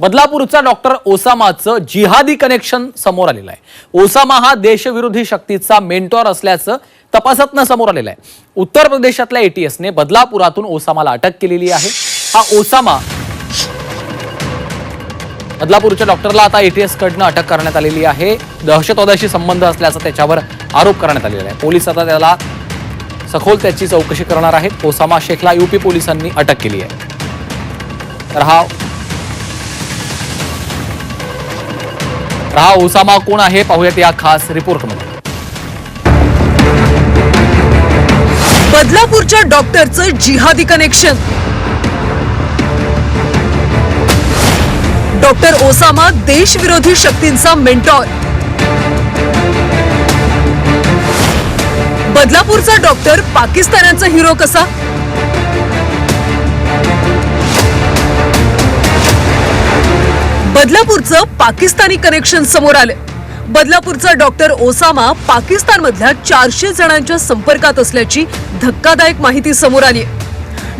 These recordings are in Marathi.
बदलापूरचा डॉक्टर ओसामाचं जिहादी कनेक्शन समोर आलेलं आहे. ओसामा हा देशविरोधी शक्तीचा मेंटॉर असल्याचं तपासातनं समोर आलेलं आहे. उत्तर प्रदेशातल्या एटीएसने बदलापुरातून ओसामाला अटक केलेली आहे. हा ओसामा बदलापूरच्या डॉक्टरला आता एटीएस कडनं अटक करण्यात आलेली आहे. दहशतवादाशी संबंध असल्याचा त्याच्यावर आरोप करण्यात आलेला आहे. पोलीस आता त्याला सखोल त्याची चौकशी करणार आहेत. ओसामा शेखला युपी पोलिसांनी अटक केली आहे. तर हा राव हा ओसामा कोण आहे? पाहूयात या खास रिपोर्टमध्ये. बदलापूरच्या डॉक्टरचं जिहादी कनेक्शन. डॉक्टर ओसामा देशविरोधी शक्तींचा मेंटॉर. बदलापूरचा डॉक्टर पाकिस्तानाचा हिरो कसा? बदलापूरचं पाकिस्तानी कनेक्शन समोर आलं बदलापूरचा डॉक्टर ओसामा पाकिस्तानमधल्या चारशे जणांच्या संपर्कात असल्याची धक्कादायक माहिती समोर आली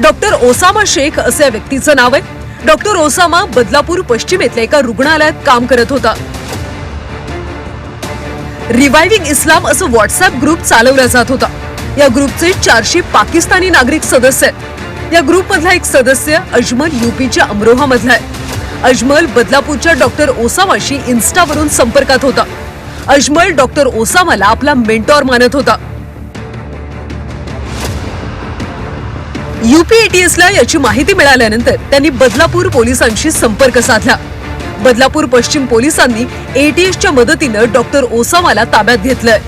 डॉक्टर ओसामा शेख असे या व्यक्तीचं नाव आहे. डॉक्टर ओसामा बदलापूर पश्चिमेतल्या एका रुग्णालयात काम करत होता. रिवायव्हिंग इस्लाम असं व्हॉट्सअप ग्रुप चालवला जात होता. या ग्रुपचे चारशे पाकिस्तानी नागरिक सदस्य आहेत. या ग्रुपमधला एक सदस्य अजमल युपीच्या अमरोहा मधला आहे. अजमल बदलापूरच्या डॉक्टर ओसामाशी इन्स्टावरून संपर्कात होता. अजमल डॉक्टर ओसामाला आपला मेंटॉर मानत होता. ला याची माहिती मिळाल्यानंतर त्यांनी बदलापूर पोलिसांशी संपर्क साधला. बदलापूर पश्चिम पोलिसांनी एटीएसच्या मदतीनं डॉक्टर ओसामाला ताब्यात घेतलंय.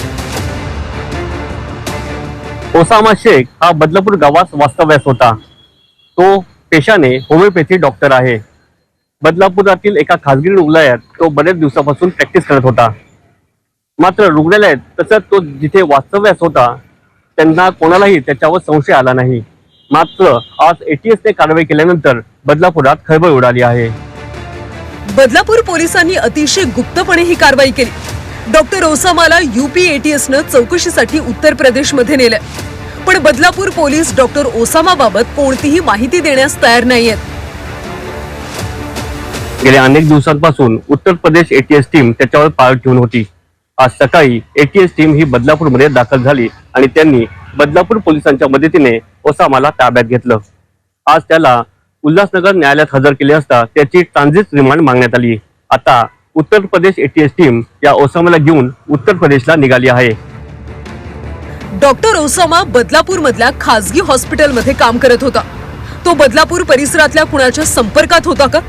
ओसामा शेख हा बदलापूर गावात वास्तव्यास होता. तो पेशाने होमिओपॅथी डॉक्टर आहे. बदलापुरातील एका खासगी रुग्णालयात तो बरेच दिवसापासून प्रॅक्टिस करत होता. मात्र रुग्णालयात तसंच तो जिथे वास्तव्यास होता त्यांना कोणालाही त्याच्यावर संशय आला नाही. मात्र आज एटीएसने कारवाई केल्यानंतर बदलापुरात खळबळ उडाली आहे. बदलापूर पोलिसांनी अतिशय गुप्तपणे ही कारवाई केली. डॉक्टर ओसामाला युपी एटीएसनं चौकशीसाठी उत्तर प्रदेशमध्ये नेलं पण बदलापूर पोलीस डॉक्टर ओसामाबाबत कोणतीही माहिती देण्यास तयार नाहीयेत. गेल्या अनेक दिवसांपासून उत्तर प्रदेश एटीएस टीम त्याच्यावर पाळ ठेवून होती. आज सकाळी एटीएस टीम ही बदलापूरमध्ये दाखल झाली आणि त्यांनी बदलापूर पोलिसांच्या मदतीने ओसामाला ताब्यात घेतलं. आज त्याला उल्हासनगर न्यायालयात हजर केले असता त्याची ट्रान्झिट रिमांड मागण्यात आली. आता उत्तर प्रदेश एटीएस टीम या ओसामाला घेऊन उत्तर प्रदेशला निघाली आहे. डॉक्टर ओसामा बदलापूर मधल्या खासगी हॉस्पिटलमध्ये काम करत होता. तो बदलापूर परिसरातल्या कुणाच्या संपर्कात होता का?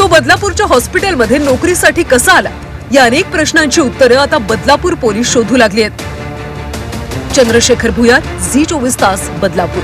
तो बदलापूरच्या हॉस्पिटलमध्ये नोकरीसाठी कसा आला? या अनेक प्रश्नांची उत्तरं आता बदलापूर पोलीस शोधू लागली आहेत चंद्रशेखर भुयार झी चोवीस तास बदलापूर.